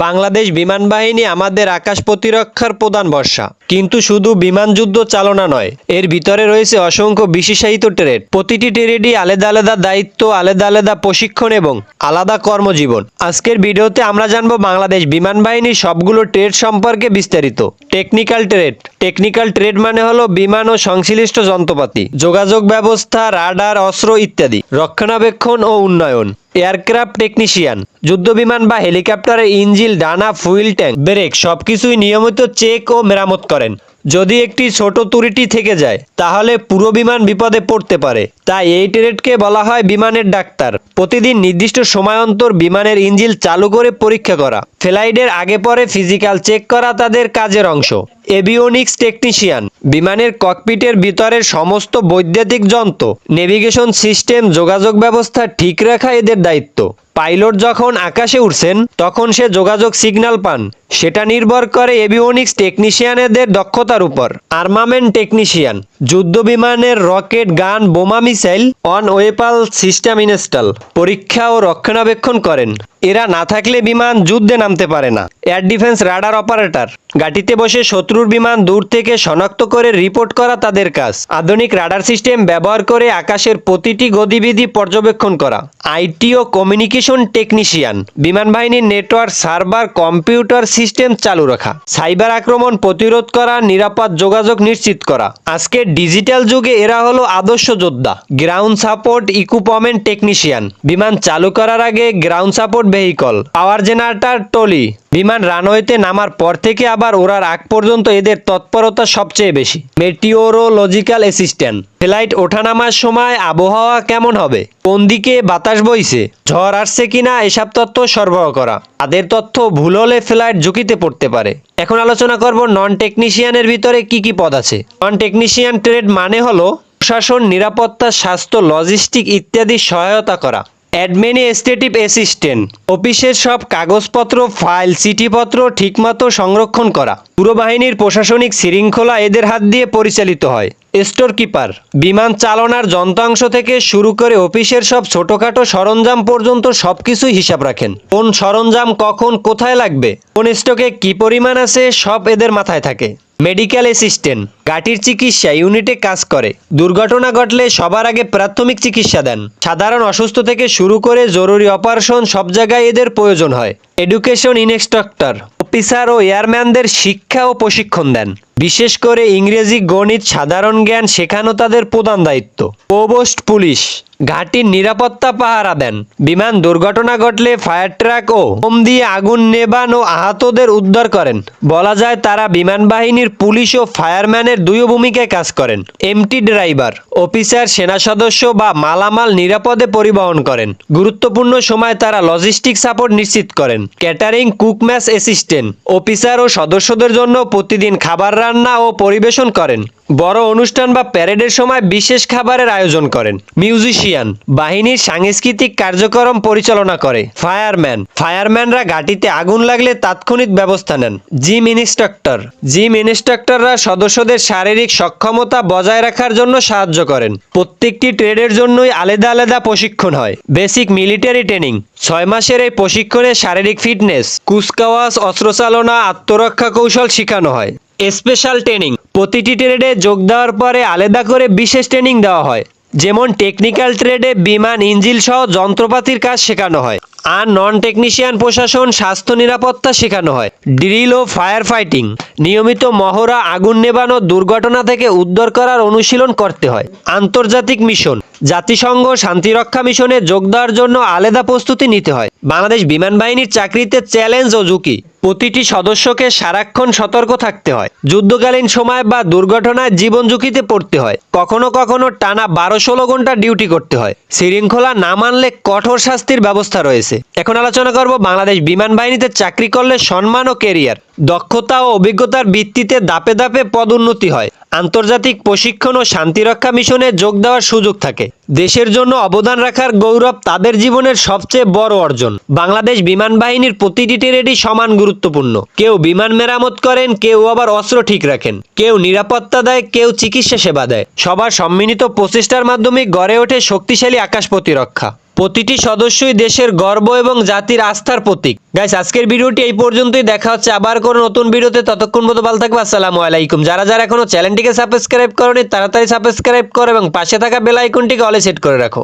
বাংলাদেশ বিমান বাহিনী আমাদের আকাশ প্রতিরক্ষার প্রধান ভরসা। কিন্তু শুধু বিমান যুদ্ধ চালনা নয়, এর ভিতরে রয়েছে অসংখ্য বিশেষায়িত ট্রেড। প্রতিটি ট্রেডই আলাদা আলাদা দায়িত্ব, আলাদা আলাদা প্রশিক্ষণ এবং আলাদা কর্মজীবন। আজকের ভিডিওতে আমরা জানব বাংলাদেশ বিমান বাহিনীর সবগুলো ট্রেড সম্পর্কে বিস্তারিত। Technical trade. টেকনিক্যাল ট্রেড মানে হলো বিমান ও সংশ্লিষ্ট যন্ত্রপাতি, যোগাযোগ ব্যবস্থা, রাডার, অস্ত্র ইত্যাদি, রক্ষণাবেক্ষণ ও উন্নয়ন। এয়ারক্রাফট টেকনিশিয়ান যুদ্ধবিমান বা হেলিকপ্টারের ইঞ্জিল ডানা, ফুয়েল ট্যাঙ্ক, ব্রেক, সবকিছুই নিয়মিত চেক ও মেরামত করেন যদি একটি ছোট ত্রুটি থেকে যায়, তাহলে পুরো বিমান বিপদে পড়তে পারে। তাই এই টেরেটকে বলা হয় বিমানের ডাক্তার। প্রতিদিন নির্দিষ্ট সময় অন্তর বিমানের ইঞ্জিল চালু করে পরীক্ষা করা। ফ্লাইটের আগে পরে ফিজিক্যাল চেক করা তাদের কাজের অংশ। Avionics technician. বিমানের ককপিটের ভিতরের সমস্ত বৈদ্যুতিক যন্ত্র, নেভিগেশন সিস্টেম, যোগাযোগ ব্যবস্থা ঠিক রাখা এদের দায়িত্ব। পাইলট যখন আকাশে উঠছেন, তখন সে যোগাযোগ সিগন্যাল পান। সেটা নির্ভর করে এভিওনিক্স টেকনিশিয়ানদের দক্ষতার উপর। আর্মামেন্ট টেকনিশিয়ান, যুদ্ধ বিমানের rocket, gun, bomb, missile, on weapon system install, পরীক্ষা ও রক্ষণাবেক্ষণ করেন। এরা না থাকলে বিমান যুদ্ধে নামতে পারে না। এয়ার ডিফেন্স রাডার অপারেটর গাটিতে বসে শত্রুর বিমান দূর থেকে শনাক্ত করে রিপোর্ট করা তাদের কাজ। আধুনিক রাডার সিস্টেম ব্যবহার করে আকাশের প্রতিটি গতিবিধি পর্যবেক্ষণ করা। আইটি ও কমিউনিকেশন টেকনিশিয়ান বিমান বাহিনীর নেটওয়ার্ক, সার্ভার, কম্পিউটার সিস্টেম চালু রাখা। সাইবার আক্রমণ প্রতিরোধ করা নিরাপদ যোগাযোগ নিশ্চিত করা। আজকের ডিজিটাল যুগে এরা হলো আদর্শ যোদ্ধা। Ground support equipment technician. বিমান চালু করার আগে ground support vehicle. Power generator trolley. বিমান রানওয়েতে নামার পর থেকে আবার ওড়ার আগ পর্যন্ত এদের তৎপরতা সবচেয়ে বেশি। মেটিওরোলজিক্যাল অ্যাসিস্ট্যান্ট ফ্লাইট ওঠানামার সময় আবহাওয়া কেমন হবে? কোন দিকে বাতাস বইছে? ঝড় আসছে কিনা? এসব তথ্য সরবরাহ করা। তাদের তথ্য ভুল হলে ফ্লাইট ঝুঁকিতে পড়তে পারে। এখন আলোচনা করব নন টেকনিশিয়ানের ভিতরে কি কি পদ আছে। নন টেকনিশিয়ান ট্রেড মানে হলো প্রশাসন, নিরাপত্তা, স্বাস্থ্য লজিস্টিক ইত্যাদি সহায়তা করা। অ্যাডমিনিস্ট্রেটিভ অ্যাসিস্ট্যান্ট, অফিসের সব কাগজপত্র, ফাইল, চিঠিপত্র ঠিকমতো সংরক্ষণ করা। পুরো বাহিনীর প্রশাসনিক শৃঙ্খলা এদের হাত দিয়ে পরিচালিত হয়। স্টোর কিপার বিমান চালনার যন্ত্রাংশ থেকে শুরু করে অফিসের সব ছোটখাটো সরঞ্জাম পর্যন্ত সবকিছুই হিসাব রাখেন। কোন সরঞ্জাম কখন কোথায় লাগবে? কোন স্টকে কি পরিমাণ আছে? সব এদের মাথায় থাকে। মেডিকেল অ্যাসিস্ট্যান্ট, গাটির চিকিৎসা, ইউনিটে কাজ করে। দুর্ঘটনা ঘটলে সবার আগে প্রাথমিক চিকিৎসা দেন। সাধারণ অসুস্থ থেকে শুরু করে জরুরি অপারেশন সব জায়গায় এদের প্রয়োজন হয়। এডুকেশন ইনস্ট্রাক্টর, অফিসার ও এয়ারম্যানদের শিক্ষা ও প্রশিক্ষণ দেন। বিশেষ করে ইংরেজি, গণিত, সাধারণ জ্ঞান শেখানো তাদের প্রধান দায়িত্ব। প্রবোস্ট পুলিশ, ঘাটির নিরাপত্তা পাহারা দেন। বিমান দুর্ঘটনা ঘটলে ফায়ার ট্রাক ও হোম দিয়ে আগুন নেবান ও আহতদের উদ্ধার করেন। বলা যায় তারা বিমান বাহিনীর পুলিশ ও ফায়ারম্যানের দুই ভূমিকায় কাজ করেন। এমটি ড্রাইভার, অফিসার, সেনা সদস্য বা মালামাল নিরাপদে পরিবহন করেন। গুরুত্বপূর্ণ সময় তারা লজিস্টিক সাপোর্ট নিশ্চিত করেন। Catering, cook mess assistant, officer ও সদস্যদের জন্য প্রতিদিন খাবার রান্না ও পরিবেশন করেন। বড় অনুষ্ঠান বা প্যারেডের সময় বিশেষ খাবারের আয়োজন করেন। মিউজিশিয়ান, বাহিনীর সাংস্কৃতিক কার্যক্রম পরিচালনা করে। ফায়ারম্যান, ফায়ারম্যানরা ঘাটিতে আগুন লাগলে তাৎক্ষণিক ব্যবস্থা নেন। জিম ইনস্ট্রাক্টর, জিম ইনস্ট্রাক্টররা সদস্যদের শারীরিক সক্ষমতা বজায় রাখার জন্য সাহায্য করেন। প্রত্যেকটি ট্রেডের জন্যই আলাদা আলাদা প্রশিক্ষণ হয়। বেসিক মিলিটারি ট্রেনিং, ছয় মাসের এই প্রশিক্ষণে শারীরিক ফিটনেস, কুচকাওয়াজ, অস্ত্রচালনা, আত্মরক্ষা কৌশল শেখানো হয়। Special training. প্রতিটি ট্রেডে যোগ দেওয়ার পরে আলাদা করে বিশেষ ট্রেনিং দেওয়া হয়। যেমন টেকনিক্যাল ট্রেডে বিমান ইঞ্জিল সহ যন্ত্রপাতির কাজ শেখানো হয় আর নন টেকনিশিয়ান প্রশাসন, স্বাস্থ্য নিরাপত্তা শেখানো হয়। ড্রিল ও ফায়ার ফাইটিং নিয়মিত মহড়া, আগুন নেবানো দুর্ঘটনা থেকে উদ্ধার করার অনুশীলন করতে হয়। আন্তর্জাতিক মিশন। জাতিসংঘ শান্তিরক্ষা মিশনে যোগ দেওয়ার জন্য আলাদা প্রস্তুতি নিতে হয়। বাংলাদেশ বিমান বাহিনীর চাকরিতে চ্যালেঞ্জ ও ঝুঁকি। প্রতিটি সদস্যকে সারাক্ষণ সতর্ক থাকতে হয়। যুদ্ধকালীন সময় বা দুর্ঘটনায় জীবন ঝুঁকিতে পড়তে হয়। কখনো কখনো টানা বারো ষোলো ঘণ্টা ডিউটি করতে হয়। শৃঙ্খলা না মানলে কঠোর শাস্তির ব্যবস্থা রয়েছে। এখন আলোচনা করব বাংলাদেশ বিমান বাহিনীতে চাকরি করলে সম্মান ও কেরিয়ার দক্ষতা ও অভিজ্ঞতার ভিত্তিতে দাপে দাপে পদোন্নতি হয়। আন্তর্জাতিক প্রশিক্ষণ ও শান্তিরক্ষা মিশনে যোগ দেওয়ার সুযোগ থাকে। দেশের জন্য অবদান রাখার গৌরব তাদের জীবনের সবচেয়ে বড় অর্জন। বাংলাদেশ বিমান বাহিনীর প্রতিটি ট্রেডই সমান গুরুত্বপূর্ণ। কেউ বিমান মেরামত করেন, কেউ আবার অস্ত্র ঠিক রাখেন। কেউ নিরাপত্তা দেয়, কেউ চিকিৎসা সেবা দেয়। সবার সম্মিলিত প্রচেষ্টার মাধ্যমে গড়ে ওঠে শক্তিশালী আকাশ প্রতিরক্ষা। প্রতিটি সদস্যই দেশের গর্ব এবং জাতির আস্থার প্রতীক। গাইস আজকের ভিডিওটি এই পর্যন্তই। দেখা হচ্ছে আবার কোনো নতুন ভিডিওতে। ততক্ষণ মতো ভালো থাকবে। আসসালামু আলাইকুম। যারা যারা এখনও চ্যানেলটিকে সাবস্ক্রাইব করনি, তাড়াতাড়ি সাবস্ক্রাইব করো এবং পাশে থাকা বেল আইকনটিকে অলে সেট করে রাখো।